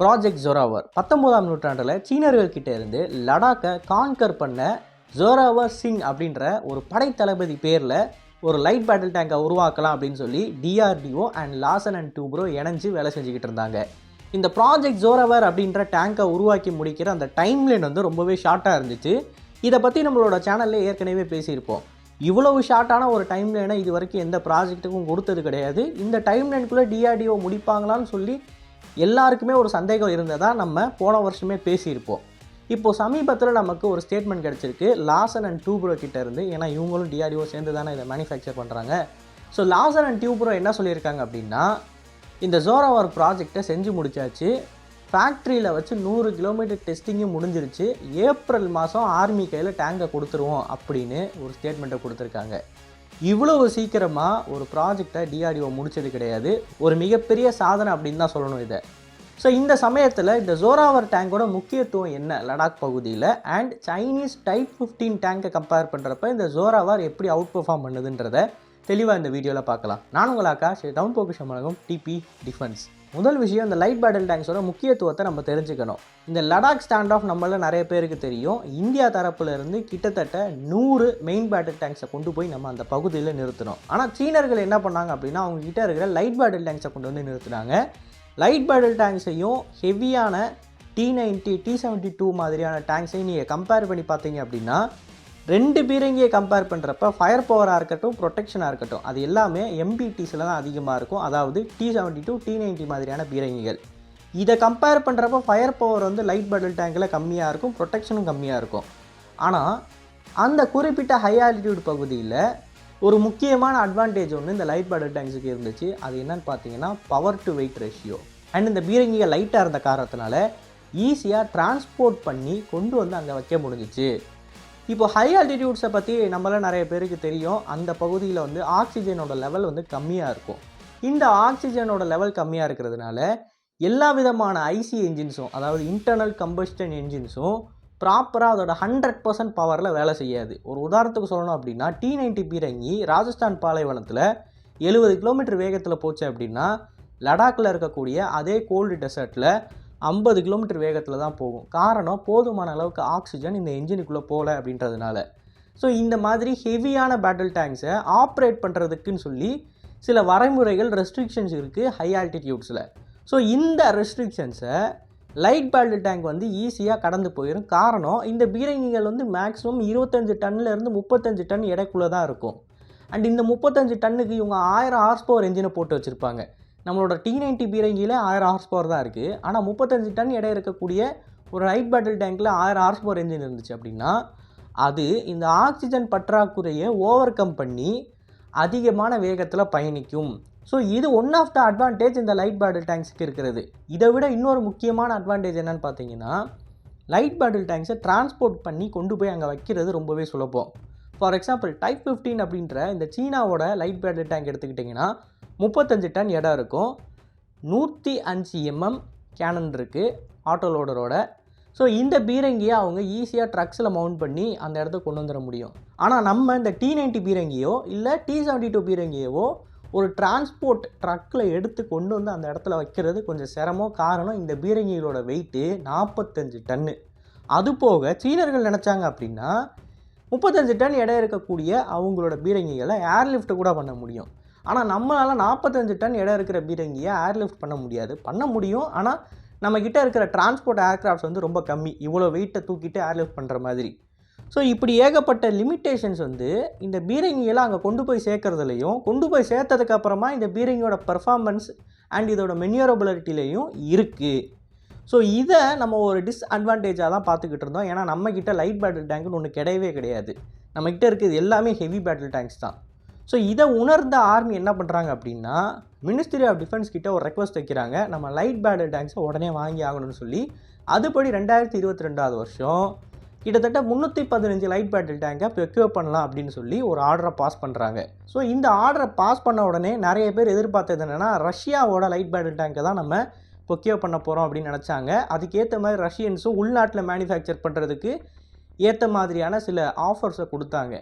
Project Zorawar பத்தொன்பதாம் நூற்றாண்டில் சீனர்கள் கிட்ட இருந்து லடாக்கை கான்கர் பண்ண ஜோராவர் சிங் அப்படின்ற ஒரு படைத்தளபதி பேரில் ஒரு லைட் பேட்டில் டேங்கை உருவாக்கலாம் அப்படின்னு சொல்லி DRDO and Larsen and Toubro இணைஞ்சு வேலை செஞ்சுக்கிட்டு இருந்தாங்க. இந்த ப்ராஜெக்ட் ஜோரவர் அப்படின்ற டேங்கை உருவாக்கி முடிக்கிற அந்த டைம்லைன் வந்து ரொம்பவே ஷார்ட்டாக இருந்துச்சு. இதை பற்றி நம்மளோட சேனலில் ஏற்கனவே பேசியிருப்போம். இவ்வளவு ஷார்ட்டான ஒரு டைம்லைனை இது வரைக்கும் எந்த ப்ராஜெக்ட்டுக்கும் கொடுத்தது கிடையாது. இந்த டைம்லைனுக்குள்ளே டிஆர்டிஓ முடிப்பாங்களான்னு சொல்லி எல்லாருக்குமே ஒரு சந்தேகம் இருந்ததாக நம்ம போன வருஷமே பேசியிருப்போம். இப்போது சமீபத்தில் நமக்கு ஒரு ஸ்டேட்மெண்ட் கிடச்சிருக்கு. லாசன் அண்ட் டியூப்ரோ கிட்டேருந்து ஏன்னா இவங்களும் டிஆர்டிஓ சேர்ந்து தானே இதை மேனுஃபேக்சர் பண்ணுறாங்க ஸோ லாசன் அண்ட் டியூப்ரோ என்ன சொல்லியிருக்காங்க அப்படின்னா இந்த ஜோராவர் ப்ராஜெக்டை செஞ்சு முடிச்சாச்சு. ஃபேக்ட்ரியில் வச்சு நூறு கிலோமீட்டர் டெஸ்டிங்கும் முடிஞ்சிருச்சு. ஏப்ரல் மாதம் ஆர்மி கையில் டேங்கை கொடுத்துருவோம் அப்படின்னு ஒரு ஸ்டேட்மெண்ட்டை கொடுத்துருக்காங்க. இவ்வளவு சீக்கிரமாக ஒரு ப்ராஜெக்டை டிஆர்டிஓ முடிச்சது கிடையாது. ஒரு மிகப்பெரிய சாதனை அப்படின்னு தான் சொல்லணும் இதை. ஸோ இந்த சமயத்தில் இந்த ஜோராவர் டேங்கோட முக்கியத்துவம் என்ன? லடாக் பகுதியில். அண்ட் சைனீஸ் டைப் ஃபிஃப்டீன் டேங்கை கம்பேர் பண்ணுறப்ப இந்த ஜோராவர் எப்படி அவுட் பெர்ஃபார்ம் பண்ணுதுன்றதை தெளிவாக இந்த வீடியோவில் பார்க்கலாம். நான் உங்கள் ஆகாஷ். டவுன் போக்குஷம் வழங்கும் டிபி டிஃபென்ஸ் முதல் விஷயம் இந்த லைட் பேட்டில் டேங்க்ஸோட முக்கியத்துவத்தை நம்ம தெரிஞ்சுக்கணும். இந்த லடாக் ஸ்டாண்ட் ஆஃப் நம்மள நிறைய பேருக்கு தெரியும். இந்தியா தரப்புலேருந்து கிட்டத்தட்ட நூறு மெயின் பேட்டில் டேங்க்ஸை கொண்டு போய் நம்ம அந்த பகுதியில் நிறுத்தணும் ஆனால் சீனர்கள் என்ன பண்ணாங்க அப்படின்னா அவங்க கிட்ட இருக்கிற லைட் பேட்டில் டேங்க்ஸை கொண்டு வந்து நிறுத்தினாங்க. லைட் பேட்டில் டேங்க்ஸையும் ஹெவியான T ninety T seventy two மாதிரியான டேங்க்ஸையும் நீங்கள் கம்பேர் பண்ணி பார்த்தீங்க அப்படின்னா ரெண்டு பீரங்கியை கம்பேர் பண்ணுறப்ப ஃபயர் பவராக இருக்கட்டும் ப்ரொடெக்ஷனாக இருக்கட்டும் அது எல்லாமே எம்பிடிஸில் தான் அதிகமாக இருக்கும். அதாவது T seventy two T ninety மாதிரியான பீரங்கிகள். இதை கம்பேர் பண்ணுறப்ப ஃபயர் பவர் வந்து லைட் பேட்டில் டேங்கில் கம்மியாக இருக்கும் ப்ரொடெக்ஷனும் கம்மியாக இருக்கும். ஆனால் அந்த குறிப்பிட்ட ஹை ஆல்டிடியூட் பகுதியில் ஒரு முக்கியமான அட்வான்டேஜ் ஒன்று இந்த லைட் பேட்டில் டேங்க்ஸுக்கு இருந்துச்சு. அது என்னன்னு பார்த்தீங்கன்னா power to weight ratio and இந்த பீரங்கிகள் லைட்டாக இருந்த காரணத்தினால ஈஸியாக டிரான்ஸ்போர்ட் பண்ணி கொண்டு வந்து அங்கே வைக்க முடிஞ்சிச்சு. இப்போ ஹை ஆல்டிடியூட்ஸை பற்றி நம்மளாம் நிறைய பேருக்கு தெரியும். அந்த பகுதியில் வந்து ஆக்சிஜனோட லெவல் வந்து கம்மியாக இருக்கும். இந்த ஆக்சிஜனோட லெவல் கம்மியாக இருக்கிறதுனால எல்லா விதமான ஐசி என்ஜின்ஸும் அதாவது இன்டர்னல் கம்பஸ்டன் என்ஜின்ஸும் ப்ராப்பராக அதோட ஹண்ட்ரட் பர்சன்ட் பவரில் வேலை செய்யாது. ஒரு உதாரணத்துக்கு சொல்லணும் அப்படின்னா டி நைன்டி பீரங்கி ராஜஸ்தான் பாலைவனத்தில் எழுபது கிலோமீட்டர் வேகத்தில் போச்சு அப்படின்னா லடாக்கில் இருக்கக்கூடிய அதே கோல்டு டெசர்ட்டில் ஐம்பது கிலோமீட்டர் வேகத்தில் தான் போகும். காரணம் போதுமான அளவுக்கு ஆக்சிஜன் இந்த என்ஜினுக்குள்ளே போகல அப்படின்றதுனால. ஸோ இந்த மாதிரி ஹெவியான பேட்டில் டேங்க்ஸை ஆப்ரேட் பண்ணுறதுக்குன்னு சொல்லி சில வரைமுறைகள் ரெஸ்ட்ரிக்ஷன்ஸ் இருக்குது ஹை ஆல்டிடியூட்ஸில் ஸோ இந்த ரெஸ்ட்ரிக்ஷன்ஸை லைட் பேட்டில் டேங்க் வந்து ஈஸியாக கடந்து போயிடும் காரணம் இந்த பீரங்கிகள் வந்து மேக்ஸிமம் இருபத்தஞ்சு டன்னிலேருந்து முப்பத்தஞ்சு டன் எடைக்குள்ளே தான் இருக்கும். அண்ட் இந்த முப்பத்தஞ்சு டன்னுக்கு இவங்க ஆயிரம் ஹார்ஸ் பவர் என்ஜினை போட்டு வச்சுருப்பாங்க. நம்மளோட டி நைன்டி பீரங்கியில் ஆயிரம் ஹார்ஸ் பவர் தான் இருக்குது ஆனால் முப்பத்தஞ்சு டன் எடை இருக்கக்கூடிய ஒரு லைட் பேட்டில் டேங்க்கில் ஆயிரம் ஹார்ஸ் பவர் என்ஜின் இருந்துச்சு அப்படின்னா அது இந்த ஆக்சிஜன் பற்றாக்குறையை ஓவர் கம் பண்ணி அதிகமான வேகத்தில் பயணிக்கும். ஸோ இது ஒன் ஆஃப் த அட்வான்டேஜ் இந்த லைட் பேட்டில் டேங்க்ஸுக்கு இருக்கிறது. இதை விட இன்னொரு முக்கியமான அட்வான்டேஜ் என்னென்னு பார்த்தீங்கன்னா லைட் பேட்டில் டேங்க்ஸை டிரான்ஸ்போர்ட் பண்ணி கொண்டு போய் அங்கே வைக்கிறது ரொம்பவே சுலபம். ஃபார் எக்ஸாம்பிள் டைப் ஃபிஃப்டீன் அப்படின்ற இந்த சீனாவோட லைட் பேட்டரி டேங்க் எடுத்துக்கிட்டிங்கன்னா முப்பத்தஞ்சு டன் இடம் இருக்கும். நூற்றி அஞ்சு எம்எம் கேனன் இருக்குது ஆட்டோ லோடரோட ஸோ இந்த பீரங்கியை அவங்க ஈஸியாக ட்ரக்ஸில் மவுண்ட் பண்ணி அந்த இடத்த கொண்டு வந்துட முடியும். ஆனால் நம்ம இந்த டி நைன்ட்டி பீரங்கியோ இல்லை டி செவன்ட்டி டூ பீரங்கியவோ ஒரு டிரான்ஸ்போர்ட் ட்ரக்கில் எடுத்து கொண்டு வந்து அந்த இடத்துல வைக்கிறது கொஞ்சம் சிரமம் காரணம் இந்த பீரங்கிகளோட வெயிட்டு நாற்பத்தஞ்சு டன்னு அது போக சீனர்கள் நினச்சாங்க அப்படின்னா முப்பத்தஞ்சு டன் எடை இருக்கக்கூடிய அவங்களோட பீரங்கிகளை ஏர்லிஃப்ட் கூட பண்ண முடியும். ஆனால் நம்மளால் நாற்பத்தஞ்சு டன் எடை இருக்கிற பீரங்கியை ஏர்லிஃப்ட் பண்ண முடியாது. பண்ண முடியும் ஆனால் நம்மக்கிட்ட இருக்கிற டிரான்ஸ்போர்ட் ஏர்க்ராஃப்ட்ஸ் வந்து ரொம்ப கம்மி. இவ்வளோ வெயிட்டை தூக்கிட்டு ஏர்லிஃப்ட் பண்ணுற மாதிரி. ஸோ இப்படி ஏகப்பட்ட லிமிட்டேஷன்ஸ் வந்து இந்த பீரங்கியெல்லாம் அங்கே கொண்டு போய் சேர்க்குறதுலையும் கொண்டு போய் சேர்த்ததுக்கப்புறமா இந்த பீரங்கியோட பர்ஃபார்மன்ஸ் அண்ட் இதோட மென்யூரபிலிட்டிலையும் இருக்குது ஸோ இதை நம்ம ஒரு டிஸ்அட்வான்டேஜாக தான் பார்த்துக்கிட்டு இருந்தோம். ஏன்னா நம்மக்கிட்ட லைட் பேட்டில் டேங்க்னு ஒன்று கிடையவே கிடையாது. நம்மக்கிட்ட இருக்கிறது எல்லாமே ஹெவி பேட்டில் டேங்க்ஸ் தான். ஸோ இதை உணர்ந்த ஆர்மி என்ன பண்ணுறாங்க அப்படின்னா மினிஸ்ட்ரி ஆஃப் டிஃபென்ஸ் கிட்ட ஒரு ரெக்வஸ்ட் வைக்கிறாங்க. நம்ம லைட் பேட்டில் டேங்க்ஸை உடனே வாங்கி ஆகணும்னு சொல்லி. அதுபடி ரெண்டாயிரத்தி இருபத்தி ரெண்டாவது வருஷம் கிட்டத்தட்ட முந்நூற்றி பதினஞ்சு லைட் பேட்டில் டேங்கை ப்ரொக்யூர் பண்ணலாம் அப்படின்னு சொல்லி ஒரு ஆர்டரை பாஸ் பண்ணுறாங்க ஸோ இந்த ஆர்டரை பாஸ் பண்ண உடனே நிறைய பேர் எதிர்பார்த்தது என்னென்னா ரஷ்யாவோட லைட் பேட்டில் டேங்கை தான் நம்ம ப்ரொக்யூர் பண்ண போகிறோம் அப்படின்னு நினச்சாங்க. அதுக்கேற்ற மாதிரி ரஷ்யன்ஸும் உள்நாட்டில் மேனுஃபேக்சர் பண்ணுறதுக்கு ஏற்ற மாதிரியான சில ஆஃபர்ஸை கொடுத்தாங்க.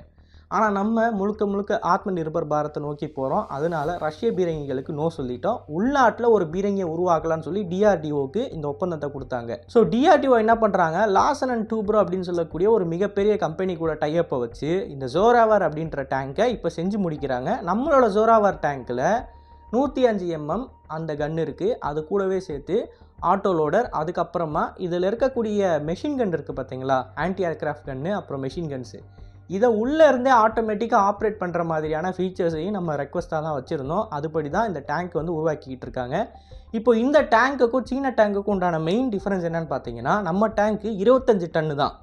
ஆனால் நம்ம முழுக்க முழுக்க ஆத்ம நிர்பர் பாரத்தை நோக்கி போகிறோம் அதனால் ரஷ்ய பீரங்கிகளுக்கு நோ சொல்லிட்டோம். உள்நாட்டில் ஒரு பீரங்கியை உருவாக்கலாம்னு சொல்லி டிஆர்டிஓக்கு இந்த ஒப்பந்தத்தை கொடுத்தாங்க. ஸோ டிஆர்டிஓ என்ன பண்ணுறாங்க லாசன் அண்ட் டூப்ரோ அப்படின்னு சொல்லக்கூடிய ஒரு மிகப்பெரிய கம்பெனி கூட டைப்பை வச்சு இந்த ஜோராவர் அப்படின்ற டேங்கை இப்போ செஞ்சு முடிக்கிறாங்க. நம்மளோட ஜோராவர் டேங்க்கில் நூற்றி அஞ்சு எம்எம் அந்த கன் இருக்குது அது கூடவே சேர்த்து ஆட்டோ லோடர் அதுக்கப்புறமா இதில் இருக்கக்கூடிய மெஷின் கன் இருக்குது பார்த்தீங்களா ஆன்டி ஏர்க்ராஃப்ட் கன்னு அப்புறம் மெஷின் கன்ஸு இதை உள்ளே இருந்தே ஆட்டோமேட்டிக்காக ஆப்ரேட் பண்ணுற மாதிரியான ஃபீச்சர்ஸையும் நம்ம ரெக்வஸ்ட்டாக தான் வச்சுருந்தோம். அதுபடி தான் இந்த டேங்க் வந்து உருவாக்கிக்கிட்டு இருக்காங்க. இப்போ இந்த டேங்க்குக்கும் சீன டேங்குக்கும் உண்டான மெயின் டிஃப்ரென்ஸ் என்னென்னு பார்த்தீங்கன்னா நம்ம டேங்க்கு இருபத்தஞ்சு டன்னு தான்.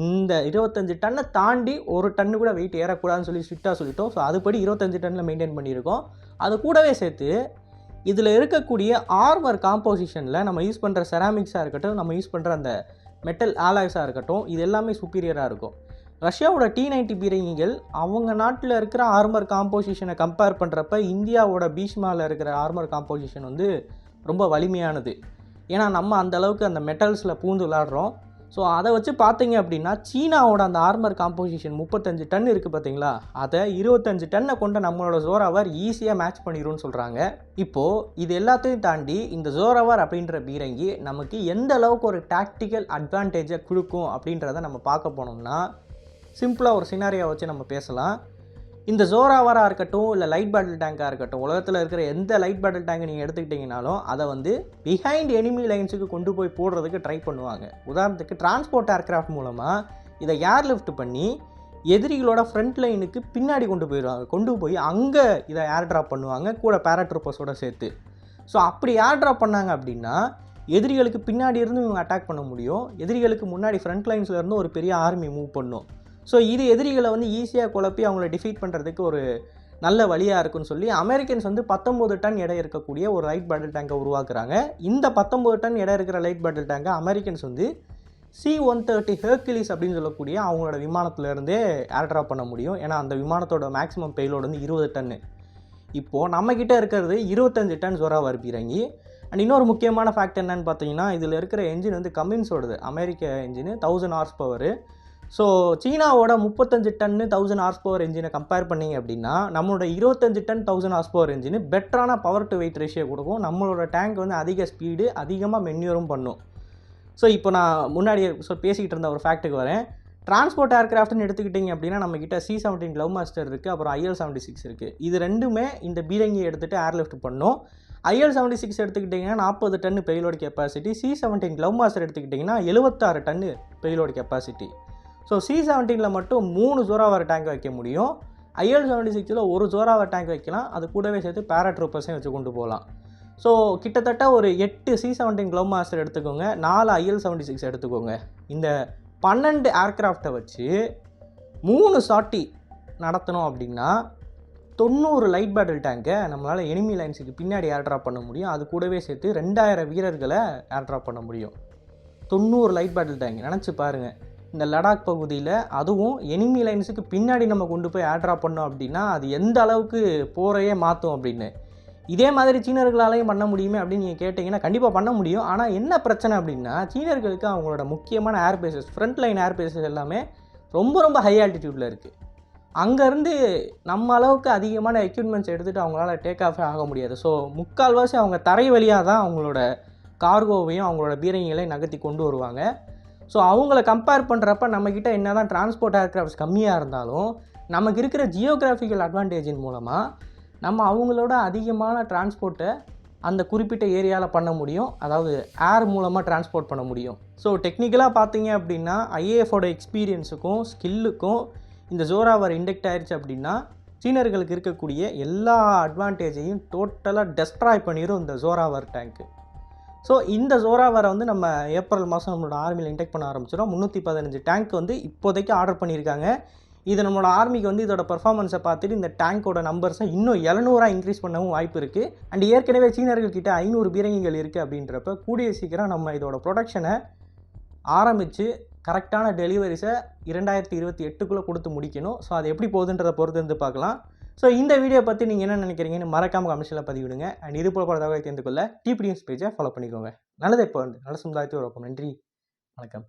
இந்த இருபத்தஞ்சு டன்னை தாண்டி ஒரு டன்னு கூட வெயிட் ஏறக்கூடாதுன்னு சொல்லி ஸ்ட்ரிக்டாக சொல்லிட்டோம். ஸோ அதுபடி இருபத்தஞ்சு டன்னில் மெயின்டைன் பண்ணியிருக்கோம். அது கூடவே சேர்த்து இதில் இருக்கக்கூடிய ஆர்மர் காம்போசிஷனில் நம்ம யூஸ் பண்ணுற செராமிக்ஸாக இருக்கட்டும் நம்ம யூஸ் பண்ணுற அந்த மெட்டல் ஆலாய்ஸாக இருக்கட்டும் இது எல்லாமே சுப்பீரியராக இருக்கும். ரஷ்யாவோட டி நைன்டி பீரங்கிகள் அவங்க நாட்டில் இருக்கிற ஆர்மர் காம்போசிஷனை கம்பேர் பண்ணுறப்ப இந்தியாவோட பீஷ்மாவில் இருக்கிற ஆர்மர் காம்போசிஷன் வந்து ரொம்ப வலிமையானது. ஏன்னா நம்ம அந்த அளவுக்கு அந்த மெட்டல்ஸில் பூந்து விளாடுறோம் ஸோ அதை வச்சு பார்த்தீங்க அப்படின்னா சீனாவோட அந்த ஆர்மர் காம்போசிஷன் முப்பத்தஞ்சு டன் இருக்குது பார்த்தீங்களா? அதை இருபத்தஞ்சு டன்னை கொண்ட நம்மளோட ஜோராவர் ஈஸியாக மேட்ச் பண்ணிடும்னு சொல்கிறாங்க இப்போது இது எல்லாத்தையும் தாண்டி இந்த ஜோராவர் அப்படின்ற பீரங்கி நமக்கு எந்த அளவுக்கு ஒரு டாக்டிக்கல் அட்வான்டேஜை கொடுக்கும் அப்படின்றத நம்ம பார்க்க போனோம்னா சிம்பிளாக ஒரு சினாரியா வச்சு நம்ம பேசலாம். இந்த ஜோராவராக இருக்கட்டும் இல்லை லைட் பேட்டில் டேங்காக இருக்கட்டும் உலகத்தில் இருக்கிற எந்த லைட் பேட்டில் டேங்கை நீங்கள் எடுத்துக்கிட்டிங்கனாலும் அதை வந்து பிஹைண்ட் எனிமி லைன்ஸுக்கு கொண்டு போய் போடுறதுக்கு ட்ரை பண்ணுவாங்க. உதாரணத்துக்கு டிரான்ஸ்போர்ட் ஏர்க்ராஃப்ட் மூலமாக இதை ஏர் லிஃப்ட் பண்ணி எதிரிகளோட ஃப்ரண்ட் லைனுக்கு பின்னாடி கொண்டு போயிடுவாங்க. கொண்டு போய் அங்கே இதை ஏர் ட்ராப் பண்ணுவாங்க கூட பேராட்ரூப்பர்ஸோடு சேர்த்து. ஸோ அப்படி ஏர் ட்ராப் பண்ணாங்க அப்படின்னா எதிரிகளுக்கு பின்னாடி இருந்து இவங்க அட்டாக் பண்ண முடியும். எதிரிகளுக்கு முன்னாடி ஃப்ரண்ட் லைன்ஸில் இருந்து ஒரு பெரிய ஆர்மி மூவ் பண்ணும். ஸோ இது எதிரிகளை வந்து ஈஸியாக குழப்பி அவங்கள டிஃபீட் பண்ணுறதுக்கு ஒரு நல்ல வழியாக இருக்குன்னு சொல்லி அமெரிக்கன்ஸ் வந்து பத்தொம்போது டன் எடை இருக்கக்கூடிய ஒரு லைட் பேட்டில் டேங்கை உருவாக்குறாங்க. இந்த பத்தொம்போது டன் எடை இருக்கிற லைட் பேட்டில் டேங்கை அமெரிக்கன்ஸ் வந்து சி ஒன் தேர்ட்டி ஹெர்கிலிஸ் அப்படின்னு சொல்லக்கூடிய அவங்களோட விமானத்துலேருந்தே ஏர் ட்ராப் பண்ண முடியும். ஏன்னா அந்த விமானத்தோட மேக்ஸிமம் பெயிலோடு வந்து இருபது டன்னு இப்போது நம்மக்கிட்ட இருக்கிறது இருபத்தஞ்சு டன் ஜொராவர் பீரங்கி அண்ட் இன்னொரு முக்கியமான ஃபேக்ட் என்னன்னு பார்த்தீங்கன்னா இதில் இருக்கிற என்ஜின் வந்து கம்மின்ஸோடது அமெரிக்க engine thousand horse power so சீனாவோட முப்பத்தஞ்சு டன்னு தௌசண்ட் ஹார்ஸ் பவர் என்ஜினை கம்பேர் பண்ணிங்க அப்படின்னா நம்மளோட இருபத்தஞ்சு ton thousand horse power engine பெட்டரான பவர் டு வெயிட் ரேஷியோ கொடுக்கும். நம்மளோட டேங்க் வந்து அதிக ஸ்பீடு அதிகமாக மென்யூரும் பண்ணும். ஸோ இப்போ நான் முன்னாடி ஸோ பேசிக்கிட்டு இருந்த ஒரு ஃபேக்ட்டுக்கு வரேன். டிரான்ஸ்போர்ட் ஏர்க்ராஃப்ட்னு எடுத்துக்கிட்டிங்க அப்படின்னா நம்மக்கிட்ட சி செவன்டீன் க்ளவ் மாஸ்டர் இருக்குது அப்புறம் ஐஎல் செவன்ட்டி சிக்ஸ் இருக்குது இது ரெண்டுமே இந்த பீரங்கி எடுத்துகிட்டு ஏர்லிஃப்ட் பண்ணும். ஐஎல் செவன்ட்டி சிக்ஸ் எடுத்துக்கிட்டிங்கன்னா நாற்பது டன்னு பெயிலோட capacity C seventeen Globemaster எடுத்துக்கிட்டிங்கன்னா எழுபத்தாறு டன்னு பெயிலோட கெப்பாசிட்டி ஸோ சி செவன்டீனில் மட்டும் மூணு ஜோராவர் டேங்க் வைக்க முடியும். ஐஎல் செவன்ட்டி சிக்ஸில் ஒரு ஜோராவர் டேங்க் வைக்கலாம். அது கூடவே சேர்த்து பேராட்ரூப்பர்ஸையும் வச்சு கொண்டு போகலாம். ஸோ கிட்டத்தட்ட ஒரு எட்டு சி செவன்டீன் க்ளவ் மாஸ்டர் எடுத்துக்கோங்க. நாலு ஐஎல் செவன்ட்டி சிக்ஸ் எடுத்துக்கோங்க. இந்த பன்னெண்டு ஏர்க்ராஃப்டை வச்சு மூணு சாட்டி நடத்தணும் அப்படின்னா தொண்ணூறு லைட் பேட்டில் டேங்கை நம்மளால் எனிமி லைன்ஸுக்கு பின்னாடி ஏர் ட்ராப் பண்ண முடியும். அது கூடவே சேர்த்து ரெண்டாயிரம் வீரர்களை ஏர் ட்ராப் பண்ண முடியும். தொண்ணூறு லைட் பேட்டில் டேங்க் நினச்சி பாருங்கள் இந்த லடாக் பகுதியில் அதுவும் எனிமி லைன்ஸுக்கு பின்னாடி நம்ம கொண்டு போய் ஏர் ட்ராப் பண்ணோம் அப்படின்னா அது எந்த அளவுக்கு போரையே மாற்றும் அப்படின்னு. இதே மாதிரி சீனர்களாலையும் பண்ண முடியுமே அப்படின்னு நீங்கள் கேட்டிங்கன்னா கண்டிப்பாக பண்ண முடியும். ஆனால் என்ன பிரச்சனை அப்படின்னா சீனர்களுக்கு அவங்களோட முக்கியமான air bases front line air bases எல்லாமே ரொம்ப ரொம்ப ஹை ஆல்டிடியூட்டில் இருக்குது அங்கேருந்து நம்ம அளவுக்கு அதிகமான எக்யூப்மெண்ட்ஸ் எடுத்துகிட்டு அவங்களால டேக் ஆஃபே ஆக முடியாது. ஸோ முக்கால்வாசி அவங்க தரை வழியாக தான் அவங்களோட கார்கோவையும் அவங்களோட பீரங்கிகளையும் நகர்த்தி கொண்டு வருவாங்க. ஸோ அவங்கள கம்பேர் பண்ணுறப்ப நம்மக்கிட்ட என்ன தான் டிரான்ஸ்போர்ட் ஏர்க்ராஃப்ட்ஸ் கம்மியாக இருந்தாலும் நமக்கு இருக்கிற ஜியோகிராஃபிக்கல் அட்வான்டேஜின் மூலமாக நம்ம அவங்களோட அதிகமான டிரான்ஸ்போர்ட்டை அந்த குறிப்பிட்ட ஏரியாவில் பண்ண முடியும். அதாவது ஏர் மூலமாக டிரான்ஸ்போர்ட் பண்ண முடியும். ஸோ டெக்னிக்கலாக பார்த்தீங்க அப்படின்னா ஐஏஎஃபோட எக்ஸ்பீரியன்ஸுக்கும் ஸ்கில்லுக்கும் இந்த ஜோராவர் இண்டெக்ட் ஆயிடுச்சு அப்படின்னா சீனர்களுக்கு இருக்கக்கூடிய எல்லா அட்வான்டேஜையும் டோட்டலாக டெஸ்ட்ராய் பண்ணிடும் இந்த ஜோராவர் டேங்க்கு ஸோ இந்த ஜோராவரை வந்து நம்ம ஏப்ரல் மாதம் நம்மளோட ஆர்மியில் இன்டெக்ட் பண்ண ஆரம்பிச்சிடும் முந்நூற்றி பதினஞ்சு டேங்க் வந்து இப்போதைக்கு ஆர்டர் பண்ணியிருக்காங்க. இது நம்மளோட ஆர்மிக்கு வந்து இதோட பர்ஃபார்மன்ஸை பார்த்துட்டு இந்த டேங்கோட நம்பர்ஸை இன்னும் எழுநூறா இன்க்ரீஸ் பண்ணவும் வாய்ப்பு இருக்குது அண்ட் ஏற்கனவே சீனர்கள்கிட்ட ஐநூறு பீரங்கிகள் இருக்குது அப்படின்றப்ப கூடிய சீக்கிரம் நம்ம இதோட ப்ரொடக்ஷனை ஆரம்பித்து கரெக்டான டெலிவரிஸை இரண்டாயிரத்தி இருபத்தி எட்டுக்குள்ளே கொடுத்து முடிக்கணும். ஸோ அது எப்படி போகுதுன்றதை பொறுத்து இருந்து பார்க்கலாம். ஸோ இந்த வீடியோ பற்றி நீங்கள் என்ன நினைக்கிறீங்கன்னு மறக்காமல் கமிஷனில் பதிவிடுங்க. அண்ட் இது போல பல தகவலை தெரிந்து கொள்ள டிபி பேஜை ஃபாலோ பண்ணிக்கோங்க. நல்லது இப்போ வந்து. நல்ல சமுதாயத்தை உருவாக்கும் நன்றி. வணக்கம்.